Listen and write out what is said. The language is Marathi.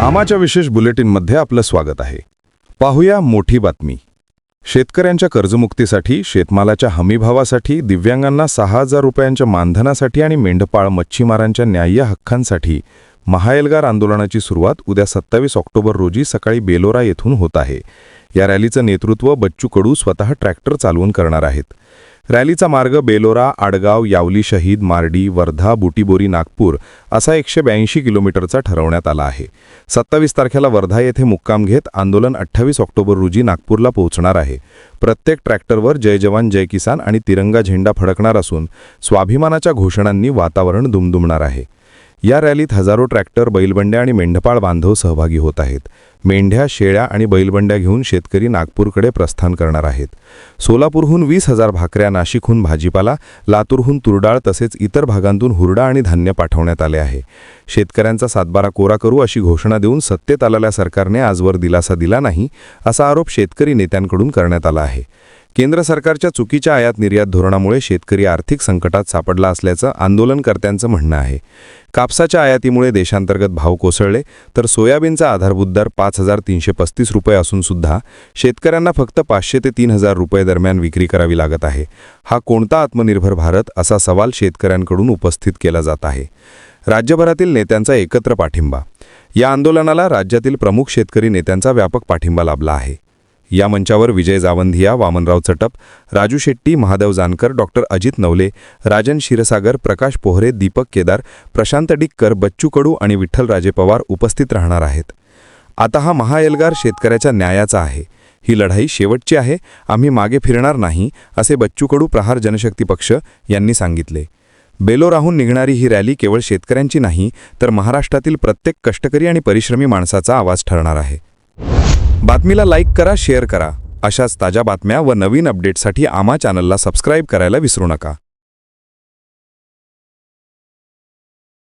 आमाच्या विशेष बुलेटिनमध्ये आपलं स्वागत आहे. पाहूया मोठी बातमी. शेतकऱ्यांच्या कर्जमुक्तीसाठी शेतमालाच्या हमीभावासाठी दिव्यांगांना सहा हजार रुपयांच्या मानधनासाठी आणि मेंढपाळ मच्छीमारांच्या न्याय्य हक्कांसाठी महाएल्गार आंदोलनाची सुरुवात उद्या सत्तावीस ऑक्टोबर रोजी सकाळी बेलोरा येथून होत आहे. या रॅलीचं नेतृत्व बच्चू कडू स्वतः ट्रॅक्टर चालवून करणार आहेत. रॅलीचा मार्ग बेलोरा आडगाव यावली शहीद मार्डी वर्धा बुटीबोरी नागपूर असा एकशे ब्याऐंशी किलोमीटरचा ठरवण्यात आला आहे. सत्तावीस तारखेला वर्धा येथे मुक्काम घेत आंदोलन अठ्ठावीस ऑक्टोबर रोजी नागपूरला पोहोचणार आहे. प्रत्येक ट्रॅक्टरवर जय जवान जय किसान आणि तिरंगा झेंडा फडकणार असून स्वाभिमानाच्या घोषणांनी वातावरण दुमदुमणार आहे. या रॅलीत हजारो ट्रॅक्टर बैलबंड्या आणि मेंढपाळ बांधव सहभागी होत आहेत. मेंढ्या शेळ्या आणि बैलबंड्या घेऊन शेतकरी नागपूरकडे प्रस्थान करणार आहेत. सोलापूरहून वीस हजार भाकऱ्या नाशिकहून भाजीपाला लातूरहून तुरडाळ तसेच इतर भागांतून हुरडा आणि धान्य पाठवण्यात आले आहे. शेतकऱ्यांचा सातबारा कोरा करू अशी घोषणा देऊन सत्तेत आलेल्या सरकारने आजवर दिलासा दिला नाही असा आरोप शेतकरी नेत्यांकडून करण्यात आला आहे. केंद्र सरकारच्या चुकीच्या आयात निर्यात धोरणामुळे शेतकरी आर्थिक संकटात सापडला असल्याचं आंदोलनकर्त्यांचं म्हणणं आहे. कापसाच्या आयातीमुळे देशांतर्गत भाव कोसळले तर सोयाबीनचा आधारभूत दर पाच हजार तीनशे पस्तीस रुपये असूनसुद्धा शेतकऱ्यांना फक्त पाचशे ते तीन हजार रुपये दरम्यान विक्री करावी लागत आहे. हा कोणता आत्मनिर्भर भारत असा सवाल शेतकऱ्यांकडून उपस्थित केला जात आहे. राज्यभरातील नेत्यांचा एकत्र पाठिंबा. या आंदोलनाला राज्यातील प्रमुख शेतकरी नेत्यांचा व्यापक पाठिंबा लाभला आहे. या मंचावर विजय जावंधिया वामनराव चटप राजू शेट्टी महादेव जानकर डॉक्टर अजित नवले राजन क्षीरसागर प्रकाश पोहरे दीपक केदार प्रशांत डिक्कर बच्चू कडू आणि विठ्ठलराजे पवार उपस्थित राहणार आहेत. आता हा महाएल्गार शेतकऱ्याच्या न्यायाचा आहे. ही लढाई शेवटची आहे. आम्ही मागे फिरणार नाही असे बच्चू कडू प्रहार जनशक्ती पक्ष यांनी सांगितले. बेलोराहून निघणारी ही रॅली केवळ शेतकऱ्यांची नाही तर महाराष्ट्रातील प्रत्येक कष्टकरी आणि परिश्रमी माणसाचा आवाज ठरणार आहे. बातमीला लाईक करा शेअर करा. अशाच ताज्या बातम्या व नवीन अपडेटसाठी आमा चॅनलला सबस्क्राईब करायला विसरू नका.